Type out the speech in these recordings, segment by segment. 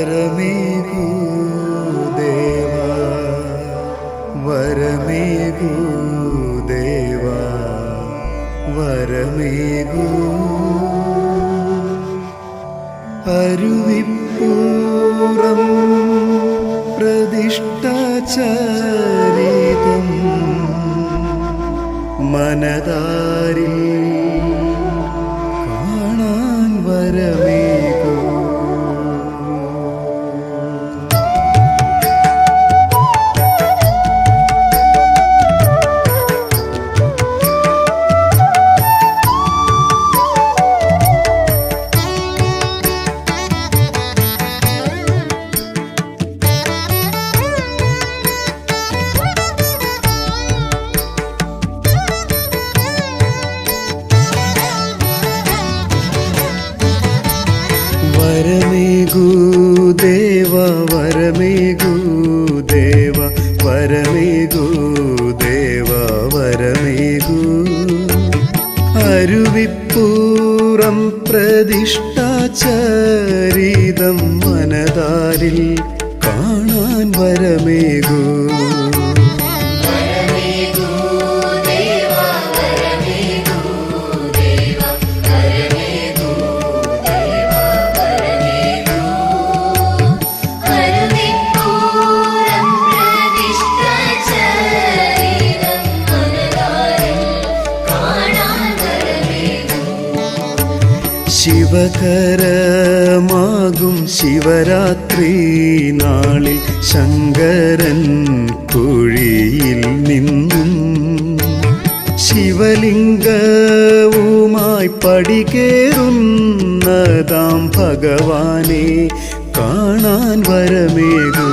വരമേകൂ ദേവാ വരമേകൂ ദേവാ വരമേകൂ അരുവിപ്പൂറം പ്രതിഷ്ഠാചരിതം മനതാരിൽ കാണാൻ വരമേകൂ വരമേകൂ ദേവ വരമേകൂ. അരുവിപ്പൂറം പ്രതിഷ്ഠാചരിതം മനതാരിൽ കാണാൻ വരമേകൂ. ശിവകരമാകും ശിവരാത്രി നാളിൽ ശങ്കരൻ കുഴിയിൽ നിന്നും. ശിവലിംഗവുമായി പടികേറുന്നതാം ഭഗവാനെ കാണാൻ വരമേകൂ.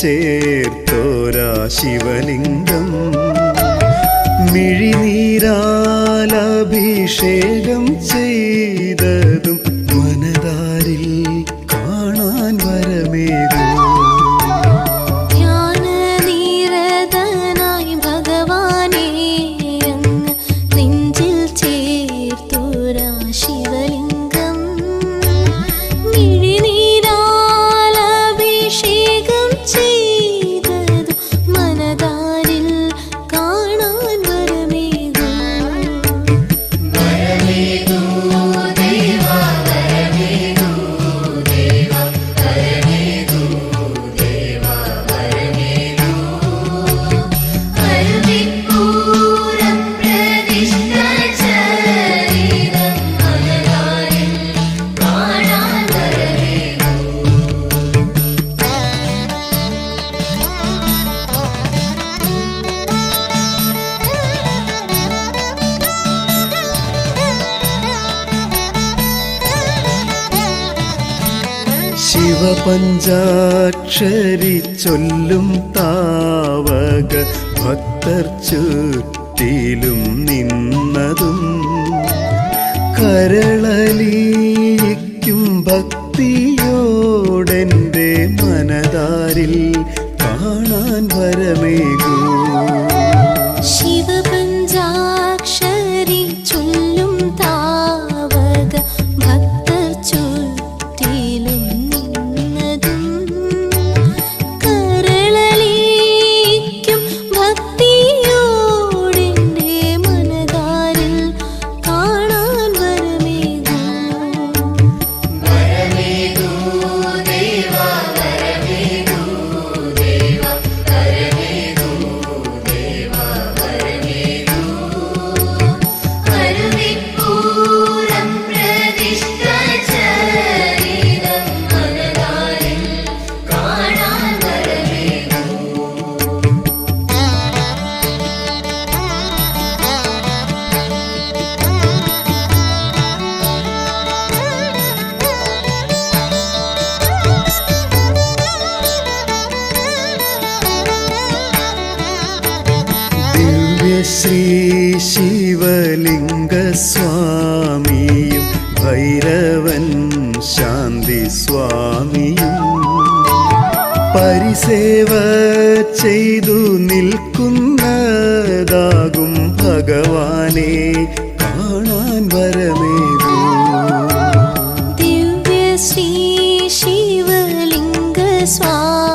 ചേർത്തോരാ ശിവലിംഗം മിഴിനീരാലഭിഷേകം ചെയ്തതും മനതാരിൽ കാണാൻ വരമേകൂ. ശിവപഞ്ചാക്ഷരി ചൊല്ലും താവക ഭക്തർ ചുറ്റിലും നിന്നതും കരളലിക്കും ഭക്തിയോടെന്റെ മനതാരിൽ കാണാൻ വരമേകൂ. ശ്രീ ശിവലിംഗസ്വാമിയും ഭൈരവൻ ശാന്തി സ്വാമിയും. പരിസേവ ചെയ്തു നിൽക്കുന്നതാകും ഭഗവാനെ കാണാൻ വരമേകൂ. ദിവ്യ ശ്രീ ശിവലിംഗ സ്വാമിയും